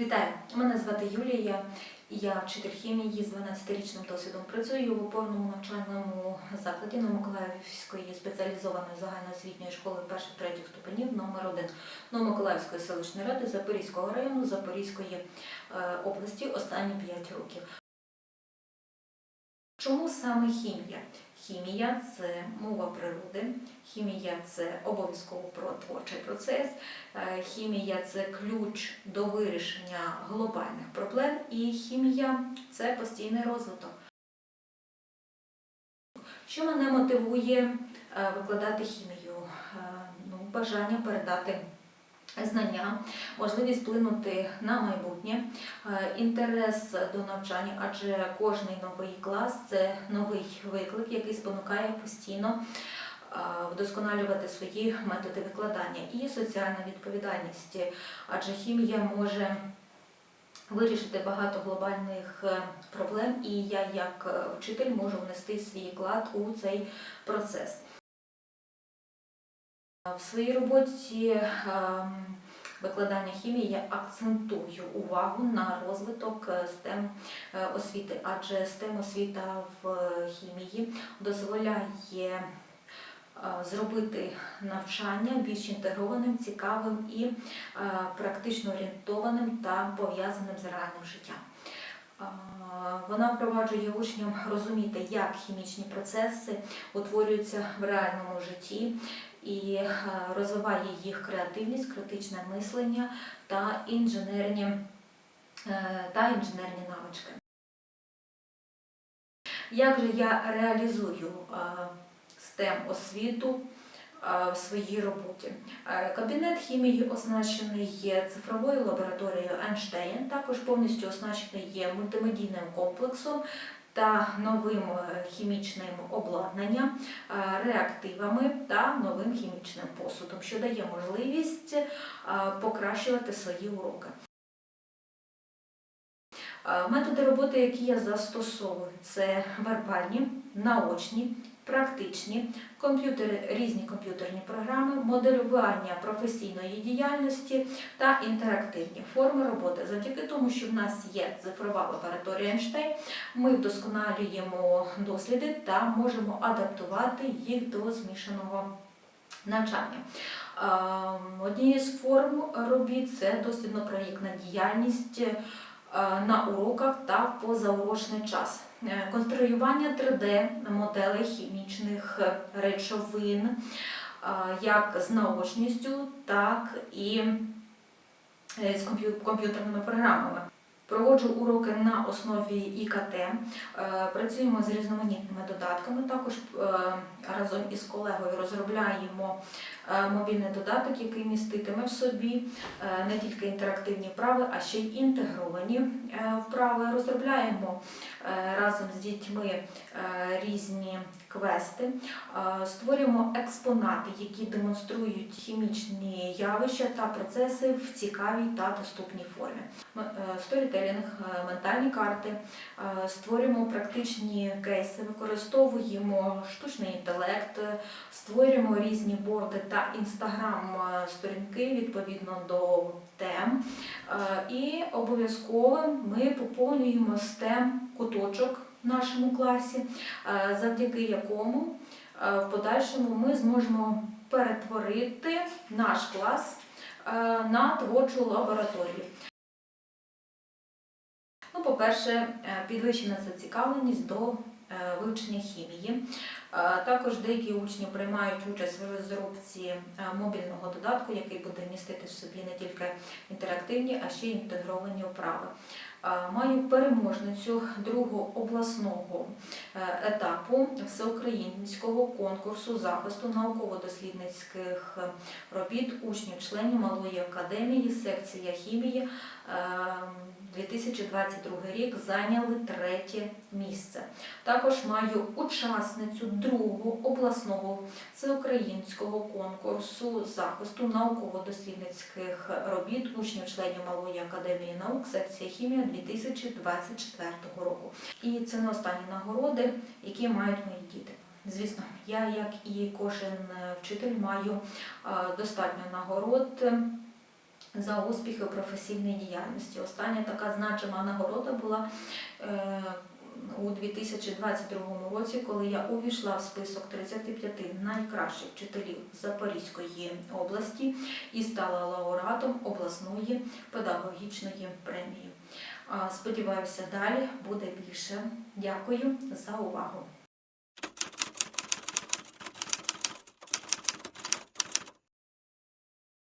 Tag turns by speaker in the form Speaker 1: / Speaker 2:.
Speaker 1: Вітаю! Мене звати Юлія. Я вчитель хімії з 12-річним досвідом. Працюю у повному навчальному закладі Новомиколаївської спеціалізованої загальноосвітньої школи перших-третіх ступенів номер 1 Новомиколаївської селищної ради Запорізького району Запорізької е, області останні 5 років. Чому саме хімія? Хімія це мова природи, хімія це обов'язково творчий процес, е, хімія це ключ до вирішення глобальних проблем, і хімія це постійний розвиток. Що мене мотивує е, викладати хімію? Е, Ну, бажання передати знання, можливість вплинути на майбутнє, е, інтерес до навчання, адже кожний новий клас це новий виклик, який спонукає постійно е, вдосконалювати свої методи викладання і соціальна відповідальність, адже хімія може вирішити багато глобальних е, проблем, і я як вчитель можу внести свій вклад у цей процес. В своїй роботі ем, викладання хімії я акцентую увагу на розвиток е, STEM е, освіти, адже STEM освіта в е, хімії дозволяє зробити навчання більш інтегрованим, цікавим і практично орієнтованим та пов'язаним з реальним життям. Вона впроваджує учням розуміти, як хімічні процеси утворюються в реальному житті і е, розвиває їх креативність, критичне мислення та інженерні, е, та інженерні навички. Як же я реалізую е, STEM освіту в своїй роботі? Кабінет хімії оснащений є цифровою лабораторією Einstein, також повністю оснащений є мультимедійним комплексом та новим е, хімічним обладнанням, е, реактивами та новим хімічним посудом, що дає можливість е, покращувати свої уроки. Методи роботи, які я застосовую, це вербальні, наочні, практичні, комп'ютери, різні комп'ютерні програми, моделювання професійної діяльності та інтерактивні форми роботи. Завдяки тому, що в нас є цифрова лабораторія Einstein, ми вдосконалюємо досліди та можемо адаптувати їх до змішаного навчання. Ем, Однією з форм робіт це дослідно-проєктна діяльність е, на уроках та позаурочний час. Е, Конструювання 3D-моделей хімічних е, речовин е, як з наочністю, так і е, з комп'ютерними програмами. Проводжу уроки на основі ІКТ, е, працюємо з різноманітними додатками. Також е, разом із колегою розробляємо е, мобільний додаток, який міститиме в собі не тільки інтерактивні вправи, а ще й інтегровані вправи. Розробляємо разом з дітьми різні квести, створюємо експонати, які демонструють хімічні явища та процеси в цікавій та доступній формі. Сторітелінг, ментальні карти, е, створюємо практичні кейси, використовуємо штучний інтелект, е, створюємо різні борди та інстаграм-сторінки відповідно до тем. Е, І обов'язково ми поповнюємо STEM куточок в нашому класі, е, завдяки якому е, в подальшому ми зможемо перетворити наш клас е, на творчу лабораторію. По-перше, е, підвищена зацікавленість до е, вивчення хімії. Е, Також деякі учні приймають участь в розробці мобільного додатку, який буде містити в собі не тільки інтерактивні, а ще й інтегровані вправи. Маю переможницю другого обласного етапу всеукраїнського конкурсу захисту науково-дослідницьких робіт учнів членів Малої академії, секція хімії. Е, 2022 рік зайняли третє місце. Також маю учасницю другого обласного всеукраїнського конкурсу захисту науково-дослідницьких робіт учнів-членів Малої академії наук, секція хімія 2024 року. І це не останні нагороди, які мають мої діти. Звісно, я, як і кожен вчитель, маю е, достатньо нагород. За успіхи у професійній діяльності. Остання така значима нагорода була е, у 2022 році, коли я увійшла в список 35 найкращих вчителів Запорізької області і стала лауреатом обласної педагогічної премії. Сподіваюся, далі буде більше. Дякую за увагу.